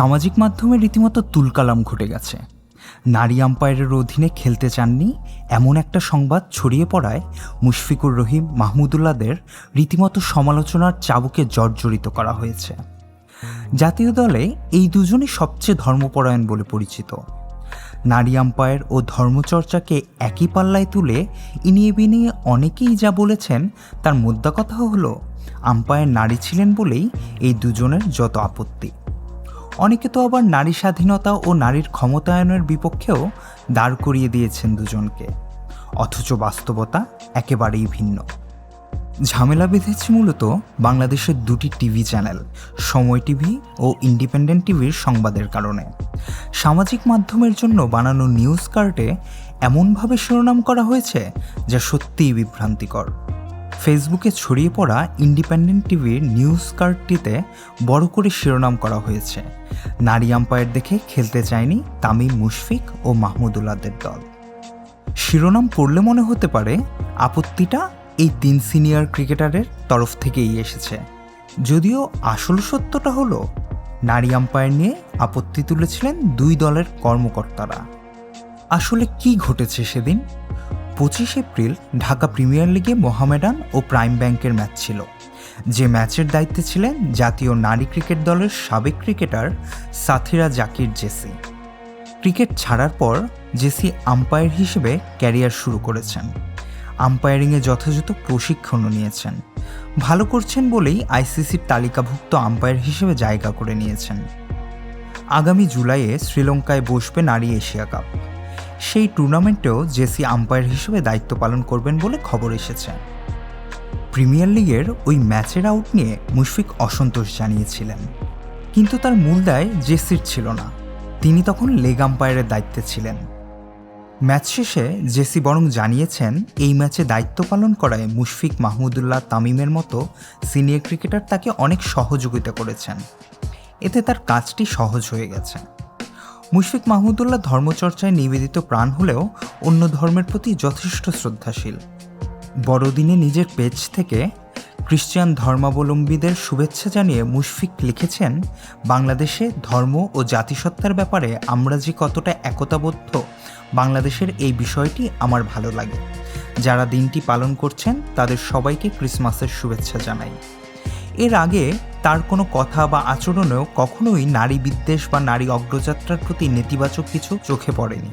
সামাজিক মাধ্যমে রীতিমতো তুলকালাম ঘটে গেছে। নারী আম্পায়ারের অধীনে খেলতে চাননি এমন একটা সংবাদ ছড়িয়ে পড়ায় মুশফিকুর রহিম মাহমুদুল্লাদের রীতিমতো সমালোচনার চাবুকে জর্জরিত করা হয়েছে। জাতীয় দলে এই দুজনই সবচেয়ে ধর্মপরায়ণ বলে পরিচিত। নারী আম্পায়ার ও ধর্মচর্চাকে একই পাল্লায় তুলে ইনিয়ে বিনিয়ে অনেকেই যা বলেছেন তার মোদ্দা কথা হলো, আম্পায়ার নারী ছিলেন বলেই এই দুজনের যত আপত্তি। অনেকে তো আবার নারী স্বাধীনতা ও নারীর ক্ষমতায়নের বিপক্ষেও দাঁড় করিয়ে দিয়েছেন দুজনকে। অথচ বাস্তবতা একেবারেই ভিন্ন। ঝামেলা বেঁধেছে মূলত বাংলাদেশের দুটি টিভি চ্যানেল, সময় টিভি ও ইন্ডিপেন্ডেন্ট টিভির সংবাদের কারণে। সামাজিক মাধ্যমের জন্য বানানো নিউজ কার্টে এমনভাবে শিরোনাম করা হয়েছে যা সত্যিই বিভ্রান্তিকর। ফেসবুকে ছড়িয়ে পড়া ইন্ডিপেন্ডেন্ট টিভির নিউজ কার্ডটিতে বড় করে শিরোনাম করা হয়েছে। নারী আম্পায়ার দেখে খেলতে চায়নি তামিম মুশফিক ও মাহমুদুল্লাদের দল। শিরোনাম পড়লে মনে হতে পারে আপত্তিটা এই তিন সিনিয়র ক্রিকেটারের তরফ থেকেই এসেছে। যদিও আসল সত্যটা হলো, নারী আম্পায়ার নিয়ে আপত্তি তুলেছিলেন দুই দলের কর্মকর্তারা। আসলে কি ঘটেছে সেদিন? পঁচিশ এপ্রিল ঢাকা প্রিমিয়ার লিগে মোহামেডান ও প্রাইম ব্যাংকের ম্যাচ ছিল। যে ম্যাচের দায়িত্বে ছিলেন জাতীয় নারী ক্রিকেট দলের সাবেক cricketer Sathira Jakir JC. Cricket ছাড়ার পর জেসি আম্পায়ার হিসেবে ক্যারিয়ার শুরু করেছেন। আম্পায়ারিংয়ে যথাযথ প্রশিক্ষণও নিয়েছেন। ভালো করছেন বলেই আইসিসির তালিকাভুক্ত আম্পায়ার হিসেবে জায়গা করে নিয়েছেন। আগামী জুলাইয়ে শ্রীলঙ্কায় বসবে নারী এশিয়া কাপ। সেই টুর্নামেন্টেও জেসি আম্পায়ার হিসেবে দায়িত্ব পালন করবেন বলে খবর এসেছে। প্রিমিয়ার লিগের ওই ম্যাচের আউট নিয়ে মুশফিক অসন্তোষ জানিয়েছিলেন। কিন্তু তার মূল দায় জেসির ছিল না। তিনি তখন লেগ আম্পায়ারের দায়িত্বে ছিলেন। ম্যাচ শেষে জেসি বরং জানিয়েছেন, এই ম্যাচে দায়িত্ব পালন করায় মুশফিক মাহমুদুল্লাহ তামিমের মতো সিনিয়র ক্রিকেটার তাকে অনেক সহযোগিতা করেছেন। এতে তার কাজটি সহজ হয়ে গেছে। মুশফিক মাহমুদুল্লাহ ধর্মচর্চায় নিবেদিত প্রাণ হলেও অন্য ধর্মের প্রতি যথেষ্ট শ্রদ্ধাশীল। বড়দিনে নিজের পেজ থেকে খ্রিস্টান ধর্মাবলম্বীদের শুভেচ্ছা জানিয়ে মুশফিক লিখেছেন, বাংলাদেশে ধর্ম ও জাতিসত্তার ব্যাপারে আমরা যে কতটা একতাবদ্ধ, বাংলাদেশের এই বিষয়টি আমার ভালো লাগে। যারা দিনটি পালন করছেন, তাদের সবাইকে ক্রিসমাসের শুভেচ্ছা জানাই। এর আগে তার কোনো কথা বা আচরণেও কখনোই নারী বিদ্বেষ বা নারী অগ্রযাত্রার প্রতি নেতিবাচক কিছু চোখে পড়েনি।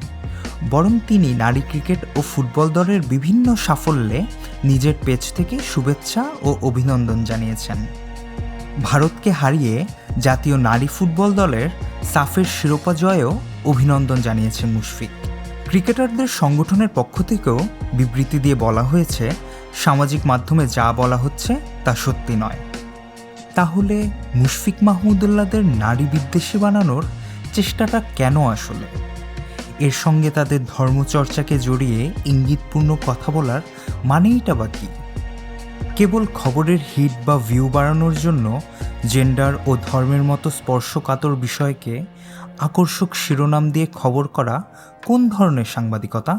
বরং তিনি নারী ক্রিকেট ও ফুটবল দলের বিভিন্ন সাফল্যে নিজের পেজ থেকে শুভেচ্ছা ও অভিনন্দন জানিয়েছেন। ভারতকে হারিয়ে জাতীয় নারী ফুটবল দলের সাফের শিরোপা জয়েও অভিনন্দন জানিয়েছেন মুশফিক। ক্রিকেটারদের সংগঠনের পক্ষ থেকেও বিবৃতি দিয়ে বলা হয়েছে, সামাজিক মাধ্যমে যা বলা হচ্ছে তা সত্যি নয়। তাহলে মুশফিক মাহমুদুল্লাদের নারী বিদ্বেষী বানানোর চেষ্টাটা কেন আসলে? এর সঙ্গে তাদের ধর্মচর্চাকে জড়িয়ে ইঙ্গিতপূর্ণ কথা বলার মানেইটা বা কী? কেবল খবরের হিট বা ভিউ বাড়ানোর জন্য জেন্ডার ও ধর্মের মতো স্পর্শকাতর বিষয়কে আকর্ষক শিরোনাম দিয়ে খবর করা কোন ধরনের সাংবাদিকতা?